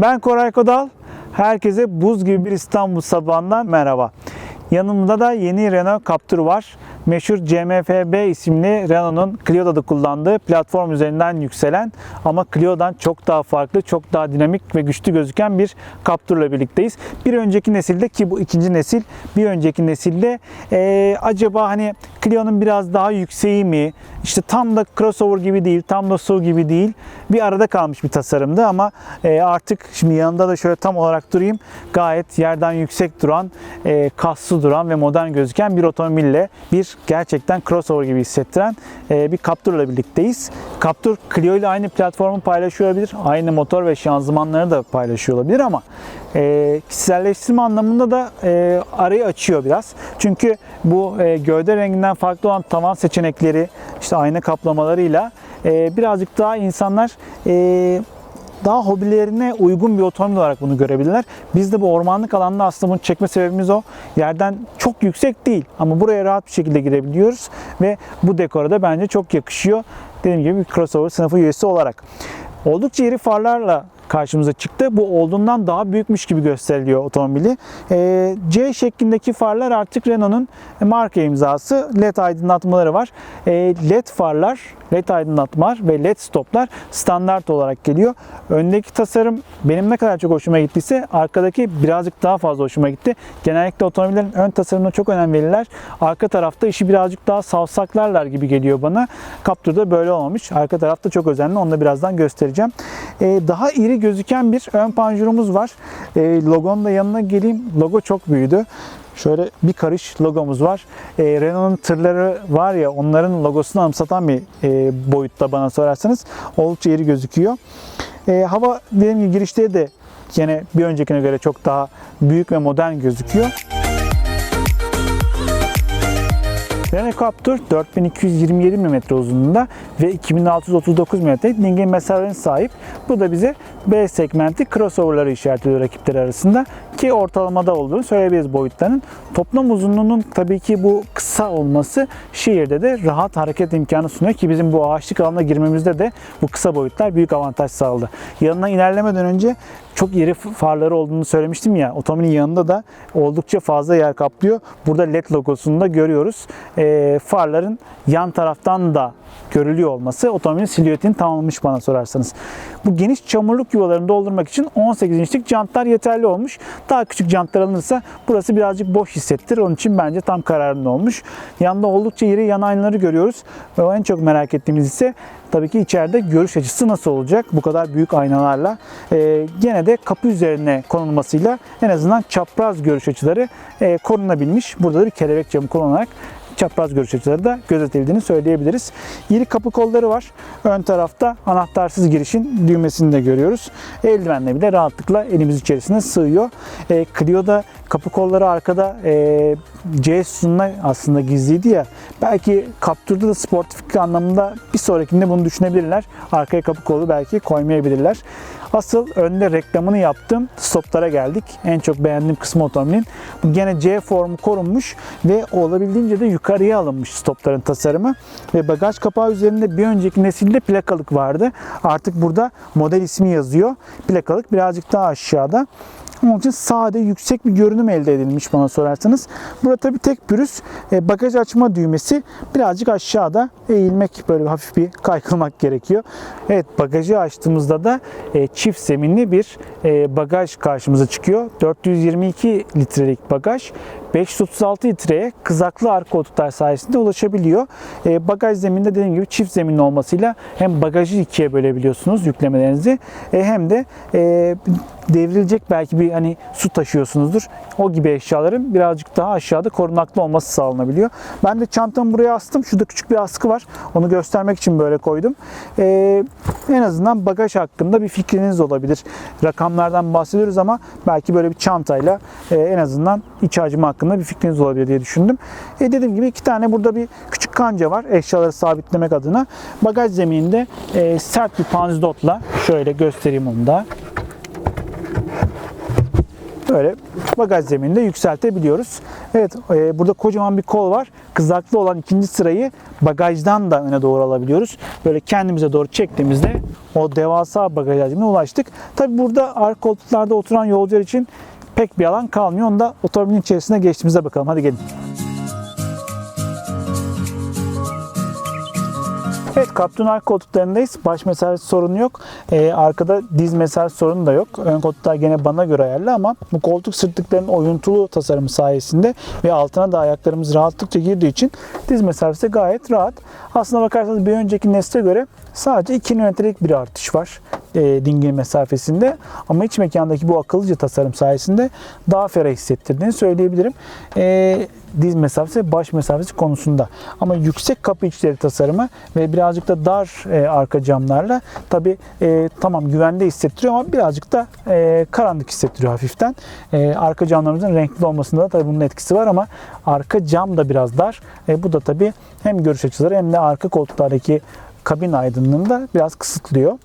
Ben Koray Kodal. Herkese buz gibi bir İstanbul sabahından merhaba. Yanımda da yeni Renault Captur var. Meşhur CMFB isimli Renault'un Clio'da da kullandığı platform üzerinden yükselen ama Clio'dan çok daha farklı, çok daha dinamik ve güçlü gözüken bir Captur'la birlikteyiz. Bir önceki nesilde ki bu ikinci nesil, bir önceki nesilde eee, acaba hani Clio'nun biraz daha yükseği mi, işte tam da crossover gibi değil, tam da SUV gibi değil. Bir arada kalmış bir tasarımdı ama e, artık şimdi yanında da şöyle tam olarak durayım. Gayet yerden yüksek duran, e, kaslı duran ve modern gözüken bir otomobille bir gerçekten crossover gibi hissettiren e, bir Captur'la birlikteyiz. Captur Clio ile aynı platformu paylaşıyor olabilir. Aynı motor ve şanzımanları da paylaşıyor olabilir ama e, kişiselleştirme anlamında da e, arayı açıyor biraz. Çünkü bu e, gövde renginden farklı olan tavan seçenekleri, işte ayna kaplamalarıyla e, birazcık daha insanlar e, daha hobilerine uygun bir otomobil olarak bunu görebilirler. Biz de bu ormanlık alanda aslında bunu çekme sebebimiz o. Yerden çok yüksek değil ama buraya rahat bir şekilde girebiliyoruz ve bu dekora da bence çok yakışıyor. Dediğim gibi bir crossover sınıfı üyesi olarak. Oldukça iri farlarla karşımıza çıktı. Bu olduğundan daha büyükmüş gibi gösteriliyor otomobili. Ee, C şeklindeki farlar artık Renault'un marka imzası. LED aydınlatmaları var. Ee, LED farlar, LED aydınlatmalar ve LED stoplar standart olarak geliyor. Öndeki tasarım benim ne kadar çok hoşuma gittiyse arkadaki birazcık daha fazla hoşuma gitti. Genellikle otomobillerin ön tasarımına çok önem verirler. Arka tarafta işi birazcık daha savsaklarlar gibi geliyor bana. Captur'da böyle olmamış. Arka tarafta çok özenli. Onu da birazdan göstereceğim. Ee, daha iri gözüken bir ön panjurumuz var. Ee, logonun da yanına geleyim. Logo çok büyüdü. Şöyle bir karış logomuz var. Ee, Renault'un tırları var ya onların logosunu anımsatan bir e, boyutta bana sorarsanız. Oldukça iri gözüküyor. Ee, hava dediğim gibi girişleri de yine bir öncekine göre çok daha büyük ve modern gözüküyor. Captur 4227 mm uzunluğunda ve 2639 mm dingin mesafelerine sahip. Bu da bize B segmenti crossover'ları işaret ediyor rakipleri arasında ki ortalamada olduğunu söyleyebiliriz boyutlarının. Toplam uzunluğunun tabii ki bu kısa olması şehirde de rahat hareket imkanı sunuyor ki bizim bu ağaçlık alanına girmemizde de bu kısa boyutlar büyük avantaj sağladı. Yanına ilerlemeden önce çok iri farları olduğunu söylemiştim ya. Otomobilin yanında da oldukça fazla yer kaplıyor. Burada LED logosunu da görüyoruz. Ee, farların yan taraftan da görülüyor olması otomobilin silüetini tamamlamış bana sorarsanız. Bu geniş çamurluk yuvalarını doldurmak için 18 inçlik jantlar yeterli olmuş. Daha küçük jantlar alınırsa burası birazcık boş hissettirir. Onun için bence tam kararında olmuş. Yanında oldukça iri yan aynaları görüyoruz. Ve en çok merak ettiğimiz ise tabii ki içeride görüş açısı nasıl olacak bu kadar büyük aynalarla. Ee, gene de kapı üzerine konulmasıyla en azından çapraz görüş açıları e, korunabilmiş. Burada da bir kelebek camı kullanarak çapraz görüş açıları da gözetildiğini söyleyebiliriz. İri kapı kolları var. Ön tarafta anahtarsız girişin düğmesini de görüyoruz. Eldivenle bile rahatlıkla elimiz içerisine sığıyor. E, Clio'da kapı kolları arkada e, C sütununa aslında gizliydi ya. Belki Captur'da da sportiflik anlamında bir sonrakinde bunu düşünebilirler. Arkaya kapı kolu belki koymayabilirler. Asıl önde reklamını yaptığım stoplara geldik. En çok beğendiğim kısmı otomobilin. Bu gene C formu korunmuş ve olabildiğince de yukarıya alınmış stopların tasarımı. Ve bagaj kapağı üzerinde bir önceki nesilde plakalık vardı. Artık burada model ismi yazıyor. Plakalık birazcık daha aşağıda. Onun için sade, yüksek bir görünüm elde edilmiş bana sorarsanız. Burada tabii tek pürüz e, bagaj açma düğmesi birazcık aşağıda eğilmek böyle hafif bir kaykılmak gerekiyor. Evet bagajı açtığımızda da e, çift zeminli bir e, bagaj karşımıza çıkıyor. 422 litrelik bagaj 536 litreye kızaklı arka koltuklar sayesinde ulaşabiliyor. E, bagaj zeminde dediğim gibi çift zeminli olmasıyla hem bagajı ikiye bölebiliyorsunuz yüklemelerinizi e, hem de devrilecek belki bir hani su taşıyorsunuzdur. O gibi eşyaların birazcık daha aşağıda korunaklı olması sağlanabiliyor. Ben de çantamı buraya astım. Şurada küçük bir askı var. Onu göstermek için böyle koydum. Ee, en azından bagaj hakkında bir fikriniz olabilir. Rakamlardan bahsediyoruz ama belki böyle bir çantayla e, en azından iç hacmi hakkında bir fikriniz olabilir diye düşündüm. E, dediğim gibi iki tane burada bir küçük kanca var eşyaları sabitlemek adına. Bagaj zemininde e, sert bir panzodotla şöyle göstereyim onu da. Böyle bagaj zemininde yükseltebiliyoruz. Evet e, burada kocaman bir kol var. Kızaklı olan ikinci sırayı bagajdan da öne doğru alabiliyoruz. Böyle kendimize doğru çektiğimizde o devasa bagaj hacmine ulaştık. Tabi burada arka koltuklarda oturan yolcular için pek bir alan kalmıyor. Onu da otomobilin içerisine geçtiğimizde bakalım. Hadi gelin. Evet Captain arka koltuklarındayız. Baş mesafesi sorunu yok. Ee, arkada diz mesafesi sorunu da yok. Ön koltuklar gene bana göre ayarlı ama bu koltuk sırtlıklarının oyuntulu tasarımı sayesinde ve altına da ayaklarımız rahatlıkça girdiği için diz mesafesi gayet rahat. Aslına bakarsanız bir önceki nesle göre sadece 2 milimetrelik bir artış var e, dingil mesafesinde. Ama iç mekandaki bu akıllıca tasarım sayesinde daha ferah hissettirdiğini söyleyebilirim. E, diz mesafesi baş mesafesi konusunda. Ama yüksek kapı içleri tasarımı ve birazcık da dar e, arka camlarla tabi tamam güvende hissettiriyor ama birazcık da e, karanlık hissettiriyor hafiften. E, arka camlarımızın renkli olmasında da tabi bunun etkisi var ama arka cam da biraz dar. E, bu da tabi hem görüş açıları hem de arka koltuklardaki kabin aydınlığını da biraz kısıtlıyor.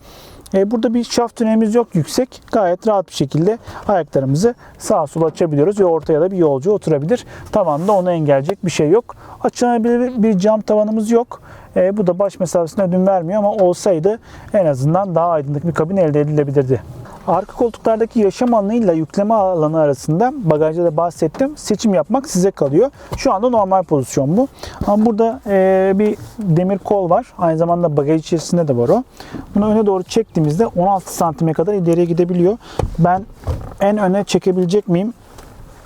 E, burada bir şaft tünelimiz yok yüksek. Gayet rahat bir şekilde ayaklarımızı sağa sola açabiliyoruz ve ortaya da bir yolcu oturabilir. Tavanda onu engelleyecek bir şey yok. Açılabilir bir cam tavanımız yok. E, bu da baş mesafesine ödün vermiyor ama olsaydı en azından daha aydınlık bir kabin elde edilebilirdi. Arka koltuklardaki yaşam alanıyla yükleme alanı arasında bagajda da bahsettim. Seçim yapmak size kalıyor. Şu anda normal pozisyon bu. Ama burada e, bir demir kol var. Aynı zamanda bagaj içerisinde de var o. Bunu öne doğru çektiğimizde 16 santime kadar ileriye gidebiliyor. Ben en öne çekebilecek miyim?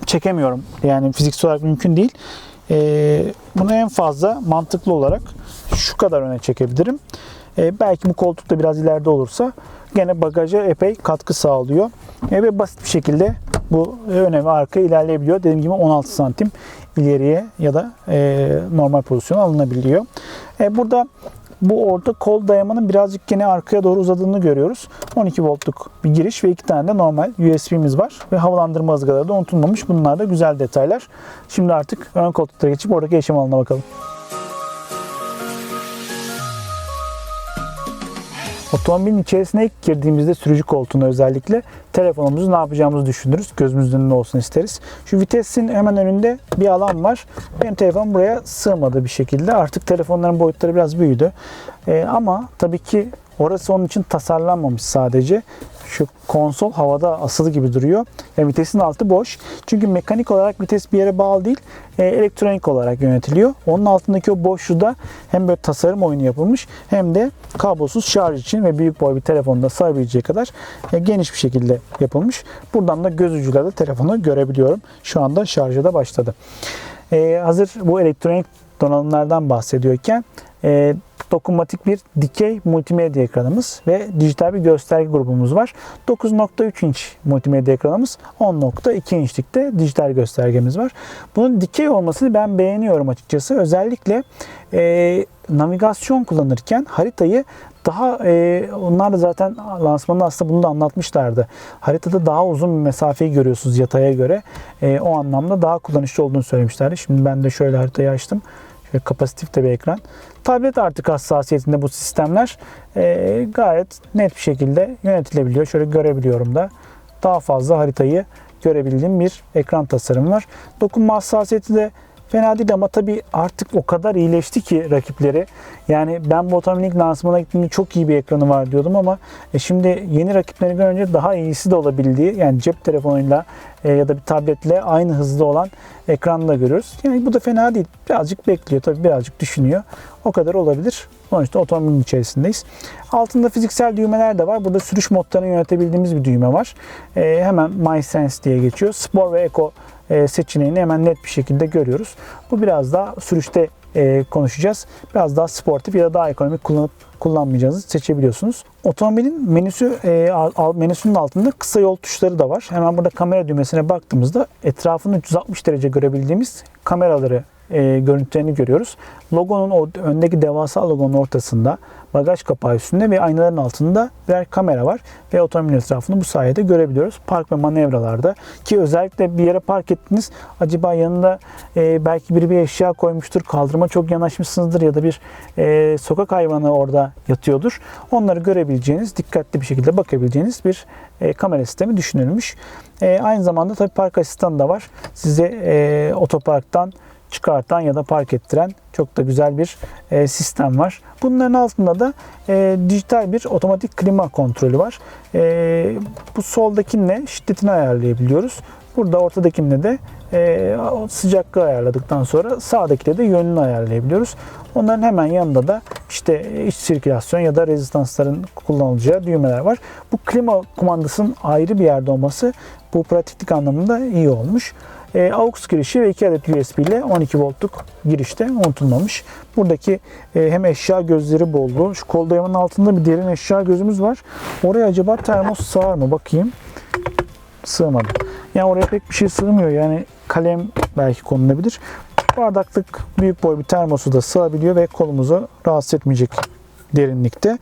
Çekemiyorum. Yani fiziksel olarak mümkün değil. E, bunu en fazla mantıklı olarak şu kadar öne çekebilirim. E, belki bu koltuk da biraz ileride olursa gene bagaja epey katkı sağlıyor. E, ve basit bir şekilde bu öne ve arka ilerleyebiliyor. Dediğim gibi 16 santim ileriye ya da e, normal pozisyona alınabiliyor. E, burada bu orta kol dayamanın birazcık gene arkaya doğru uzadığını görüyoruz. 12 voltluk bir giriş ve iki tane de normal USB'miz var. Ve havalandırma ızgaraları da unutulmamış. Bunlar da güzel detaylar. Şimdi artık ön koltuklara geçip oradaki yaşam alanına bakalım. Otomobilin içerisine ilk girdiğimizde sürücü koltuğuna özellikle telefonumuzu ne yapacağımızı düşünürüz. Gözümüzün önünde olsun isteriz. Şu vitesin hemen önünde bir alan var. Benim telefon buraya sığmadı bir şekilde. Artık telefonların boyutları biraz büyüdü. Ee, ama tabii ki orası onun için tasarlanmamış sadece. Şu konsol havada asılı gibi duruyor. Yani vitesin altı boş. Çünkü mekanik olarak vites bir yere bağlı değil, e, elektronik olarak yönetiliyor. Onun altındaki o boşluğu da hem böyle tasarım oyunu yapılmış hem de kablosuz şarj için ve büyük boy bir telefonda sığabileceği kadar e, geniş bir şekilde yapılmış. Buradan da göz ucuyla da telefonu görebiliyorum. Şu anda şarja da başladı. E, hazır bu elektronik donanımlardan bahsediyorken e, dokunmatik bir dikey multimedya ekranımız ve dijital bir gösterge grubumuz var. 9.3 inç multimedya ekranımız, 10.2 inçlikte dijital göstergemiz var. Bunun dikey olmasını ben beğeniyorum açıkçası. Özellikle e, navigasyon kullanırken haritayı daha e, onlar da zaten lansmanında aslında bunu da anlatmışlardı. Haritada daha uzun bir mesafeyi görüyorsunuz yataya göre. E, o anlamda daha kullanışlı olduğunu söylemişlerdi. Şimdi ben de şöyle haritayı açtım. Kapasitif de bir ekran. Tablet artık hassasiyetinde bu sistemler e, gayet net bir şekilde yönetilebiliyor. Şöyle görebiliyorum da daha fazla haritayı görebildiğim bir ekran tasarımı var. Dokunma hassasiyeti de fena değil ama tabii artık o kadar iyileşti ki rakipleri. Yani ben ilk lansmana gittiğimde çok iyi bir ekranı var diyordum ama e, şimdi yeni rakiplerini görünce daha iyisi de olabildiği yani cep telefonuyla e, ya da bir tabletle aynı hızda olan ekranı da görüyoruz. Yani bu da fena değil. Birazcık bekliyor tabii birazcık düşünüyor. O kadar olabilir. Sonuçta otomobilin içerisindeyiz. Altında fiziksel düğmeler de var. Burada sürüş modlarını yönetebildiğimiz bir düğme var. E, hemen My Sense diye geçiyor. Spor ve Eco e, seçeneğini hemen net bir şekilde görüyoruz. Bu biraz daha sürüşte e, konuşacağız. Biraz daha sportif ya da daha ekonomik kullanıp kullanmayacağınızı seçebiliyorsunuz. Otomobilin menüsü e, menüsünün altında kısa yol tuşları da var. Hemen burada kamera düğmesine baktığımızda etrafını 360 derece görebildiğimiz kameraları e, görüntülerini görüyoruz. Logonun o öndeki devasa logonun ortasında bagaj kapağı üstünde ve aynaların altında birer kamera var ve otomobilin etrafını bu sayede görebiliyoruz. Park ve manevralarda ki özellikle bir yere park ettiniz acaba yanında e, belki biri bir eşya koymuştur kaldırıma çok yanaşmışsınızdır ya da bir e, sokak hayvanı orada yatıyordur. Onları görebileceğiniz dikkatli bir şekilde bakabileceğiniz bir e, kamera sistemi düşünülmüş. E, aynı zamanda tabii park asistanı da var. Size e, otoparktan çıkartan ya da park ettiren çok da güzel bir e, sistem var. Bunların altında da e, dijital bir otomatik klima kontrolü var. E, bu soldakinle şiddetini ayarlayabiliyoruz. Burada ortadakinde de sıcaklığı ayarladıktan sonra sağdakinde de yönünü ayarlayabiliyoruz. Onların hemen yanında da işte iç sirkülasyon ya da rezistansların kullanılacağı düğmeler var. Bu klima kumandasının ayrı bir yerde olması bu pratiklik anlamında iyi olmuş. E, AUX girişi ve 2 adet USB ile 12 voltluk girişte unutulmamış. Buradaki e, hem eşya gözleri bolluğu. Şu kol dayamanın altında bir derin eşya gözümüz var. Oraya acaba termos sığar mı? Bakayım. Sığmadı. Yani oraya pek bir şey sığmıyor. Yani kalem belki konulabilir. Bardaklık büyük boy bir termosu da sığabiliyor ve kolumuzu rahatsız etmeyecek derinlikte.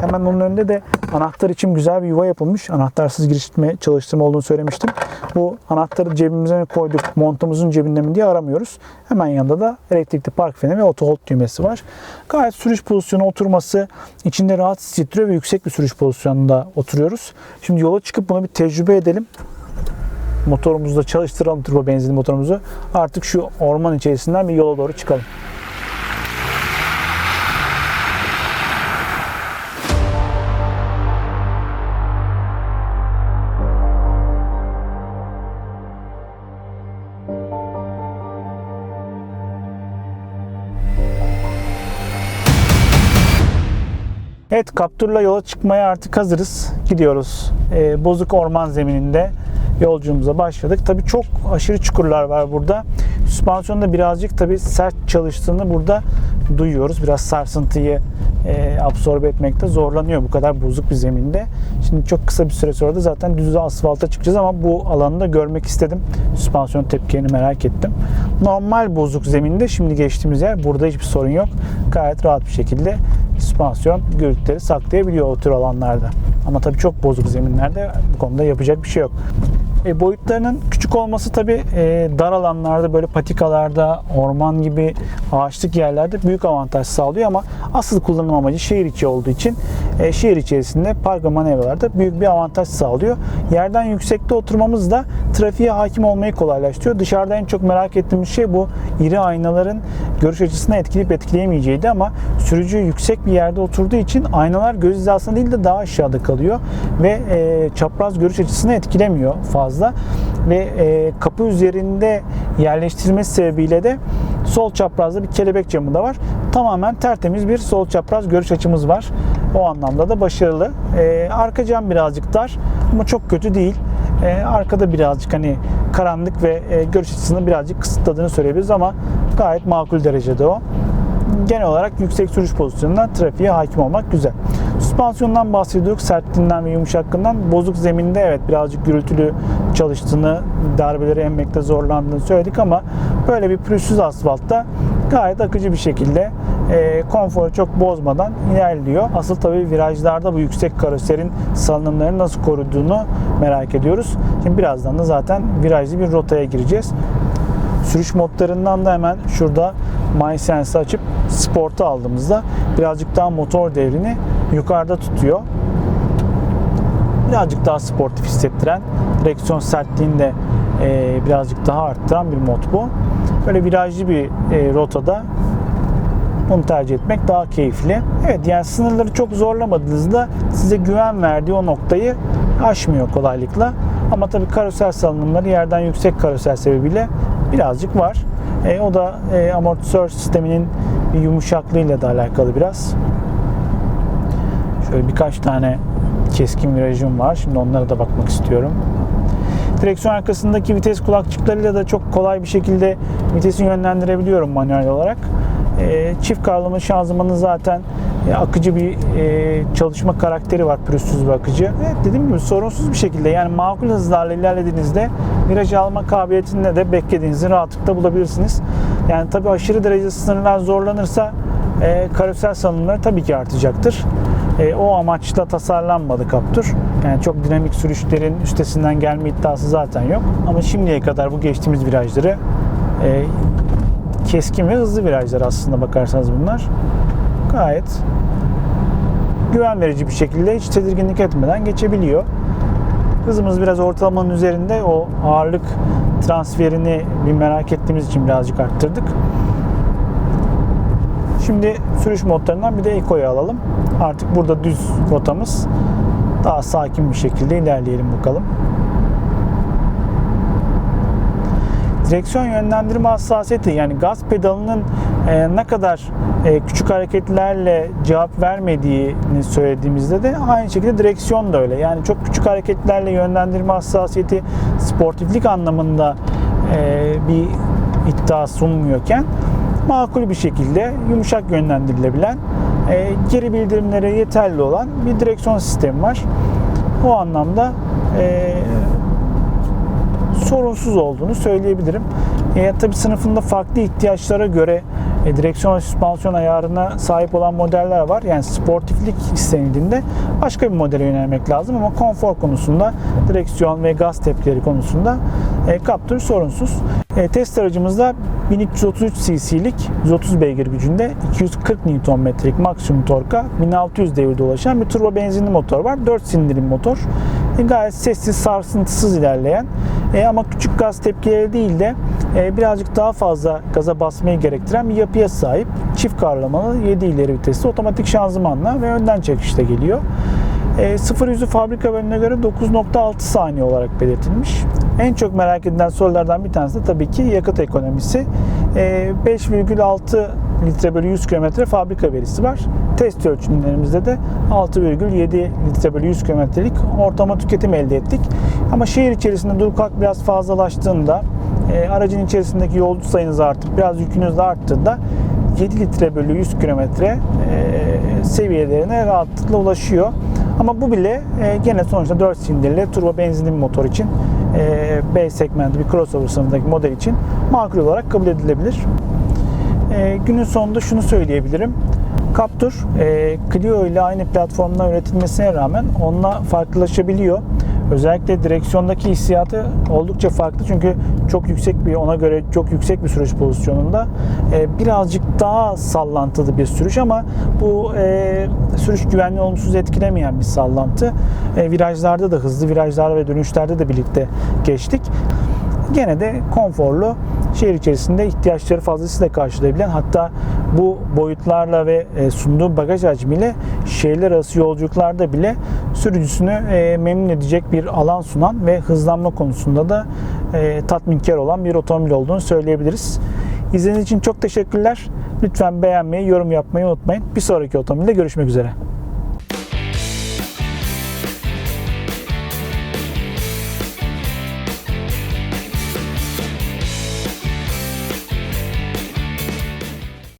Hemen onun önünde de anahtar için güzel bir yuva yapılmış. Anahtarsız giriştirme çalıştırma olduğunu söylemiştim. Bu anahtarı cebimize mi koyduk, montumuzun cebinde mi diye aramıyoruz. Hemen yanında da elektrikli park freni ve auto hold düğmesi var. Gayet sürüş pozisyonu oturması içinde rahat hissettiriyor ve yüksek bir sürüş pozisyonunda oturuyoruz. Şimdi yola çıkıp bunu bir tecrübe edelim motorumuzu da çalıştıralım turbo benzinli motorumuzu. Artık şu orman içerisinden bir yola doğru çıkalım. Evet Kaptur'la yola çıkmaya artık hazırız. Gidiyoruz. Ee, bozuk orman zemininde yolculuğumuza başladık. Tabii çok aşırı çukurlar var burada. Süspansiyonda birazcık tabii sert çalıştığını burada duyuyoruz. Biraz sarsıntıyı e, absorbe etmekte zorlanıyor bu kadar bozuk bir zeminde. Şimdi çok kısa bir süre sonra da zaten düz asfalta çıkacağız ama bu alanı da görmek istedim. Süspansiyon tepkilerini merak ettim. Normal bozuk zeminde şimdi geçtiğimiz yer burada hiçbir sorun yok. Gayet rahat bir şekilde süspansiyon gürültüleri saklayabiliyor o tür alanlarda. Ama tabii çok bozuk zeminlerde bu konuda yapacak bir şey yok. E, boyutlarının küçük olması tabii e, dar alanlarda böyle patikalarda, orman gibi ağaçlık yerlerde büyük avantaj sağlıyor ama asıl kullanım amacı şehir içi olduğu için e, şehir içerisinde park ve manevralarda büyük bir avantaj sağlıyor. Yerden yüksekte oturmamız da trafiğe hakim olmayı kolaylaştırıyor. Dışarıda en çok merak ettiğimiz şey bu iri aynaların görüş açısını etkileyip etkileyemeyeceğiydi ama sürücü yüksek bir yerde oturduğu için aynalar göz hizasında değil de daha aşağıda kalıyor ve e, çapraz görüş açısını etkilemiyor fazla ve e, kapı üzerinde yerleştirilmesi sebebiyle de sol çaprazda bir kelebek camı da var. Tamamen tertemiz bir sol çapraz görüş açımız var. O anlamda da başarılı. E, arka cam birazcık dar ama çok kötü değil. E, arkada birazcık hani karanlık ve e, görüş açısını birazcık kısıtladığını söyleyebiliriz ama gayet makul derecede o genel olarak yüksek sürüş pozisyonundan trafiğe hakim olmak güzel. Süspansiyondan bahsediyorduk, sertliğinden ve yumuşaklığından. Bozuk zeminde evet birazcık gürültülü çalıştığını, darbeleri emmekte zorlandığını söyledik ama böyle bir pürüzsüz asfaltta gayet akıcı bir şekilde e, konforu çok bozmadan ilerliyor. Asıl tabii virajlarda bu yüksek karoserin salınımlarını nasıl koruduğunu merak ediyoruz. Şimdi birazdan da zaten virajlı bir rotaya gireceğiz. Sürüş modlarından da hemen şurada MySense'i açıp Sport'u aldığımızda birazcık daha motor devrini yukarıda tutuyor. Birazcık daha sportif hissettiren, direksiyon sertliğini de e, birazcık daha arttıran bir mod bu. Böyle virajlı bir e, rotada bunu tercih etmek daha keyifli. Evet yani sınırları çok zorlamadığınızda size güven verdiği o noktayı aşmıyor kolaylıkla. Ama tabii karoser salınımları yerden yüksek karoser sebebiyle birazcık var. E, o da e, amortisör sisteminin bir yumuşaklığıyla da alakalı biraz. Şöyle birkaç tane keskin virajım var. Şimdi onlara da bakmak istiyorum. Direksiyon arkasındaki vites kulakçıklarıyla da çok kolay bir şekilde vitesi yönlendirebiliyorum manuel olarak. E, çift kavramalı şanzımanın zaten e, akıcı bir e, çalışma karakteri var, pürüzsüz bir akıcı. Evet dediğim gibi sorunsuz bir şekilde yani makul hızlarla ilerlediğinizde viraj alma kabiliyetinde de beklediğinizi rahatlıkla bulabilirsiniz. Yani tabii aşırı derece sınırlar zorlanırsa e, karoser salınımları tabii ki artacaktır. E, o amaçla tasarlanmadı Captur. Yani çok dinamik sürüşlerin üstesinden gelme iddiası zaten yok. Ama şimdiye kadar bu geçtiğimiz virajları e, keskin ve hızlı virajlar aslında bakarsanız bunlar. Gayet güven verici bir şekilde hiç tedirginlik etmeden geçebiliyor. Hızımız biraz ortalamanın üzerinde. O ağırlık transferini bir merak ettiğimiz için birazcık arttırdık. Şimdi sürüş modlarından bir de Eco'yu alalım. Artık burada düz rotamız. Daha sakin bir şekilde ilerleyelim bakalım. Direksiyon yönlendirme hassasiyeti yani gaz pedalının e, ne kadar e, küçük hareketlerle cevap vermediğini söylediğimizde de aynı şekilde direksiyon da öyle. Yani çok küçük hareketlerle yönlendirme hassasiyeti sportiflik anlamında e, bir iddia sunmuyorken makul bir şekilde yumuşak yönlendirilebilen e, geri bildirimlere yeterli olan bir direksiyon sistemi var. O anlamda e, sorunsuz olduğunu söyleyebilirim. E, tabii sınıfında farklı ihtiyaçlara göre e, direksiyon ve süspansiyon ayarına sahip olan modeller var. Yani sportiflik istenildiğinde başka bir modele yönelmek lazım ama konfor konusunda direksiyon ve gaz tepkileri konusunda e, Captur sorunsuz. E, test aracımızda 1333 cc'lik 130 beygir gücünde 240 Nm'lik maksimum torka 1600 devirde ulaşan bir turbo benzinli motor var. 4 silindirin motor. E, gayet sessiz, sarsıntısız ilerleyen e, ama küçük gaz tepkileri değil de e, birazcık daha fazla gaza basmayı gerektiren bir yapıya sahip. Çift karlamalı 7 ileri vitesli otomatik şanzımanla ve önden çekişte geliyor. E, 0 yüzü fabrika bölümüne göre 9.6 saniye olarak belirtilmiş. En çok merak edilen sorulardan bir tanesi de tabii ki yakıt ekonomisi. E, 5,6 litre bölü 100 kilometre fabrika verisi var. Test ölçümlerimizde de 6,7 litre bölü 100 kilometrelik ortalama tüketim elde ettik. Ama şehir içerisinde dur kalk biraz fazlalaştığında e, aracın içerisindeki yolcu sayınız artıp biraz yükünüz de arttığında 7 litre bölü 100 kilometre e, seviyelerine rahatlıkla ulaşıyor. Ama bu bile e, gene sonuçta 4 silindirli turbo benzinli motor için B segmenti bir crossover sınıfındaki model için makul olarak kabul edilebilir. Günün sonunda şunu söyleyebilirim. Captur e, Clio ile aynı platformdan üretilmesine rağmen onunla farklılaşabiliyor. Özellikle direksiyondaki hissiyatı oldukça farklı çünkü çok yüksek bir ona göre çok yüksek bir sürüş pozisyonunda e, birazcık daha sallantılı bir sürüş ama bu e, sürüş güvenliği olumsuz etkilemeyen bir sallantı. E, virajlarda da hızlı virajlar ve dönüşlerde de birlikte geçtik gene de konforlu şehir içerisinde ihtiyaçları fazlasıyla karşılayabilen hatta bu boyutlarla ve e, sunduğu bagaj hacmiyle şehirler arası yolculuklarda bile sürücüsünü e, memnun edecek bir alan sunan ve hızlanma konusunda da e, tatminkar olan bir otomobil olduğunu söyleyebiliriz. İzlediğiniz için çok teşekkürler. Lütfen beğenmeyi, yorum yapmayı unutmayın. Bir sonraki otomobilde görüşmek üzere.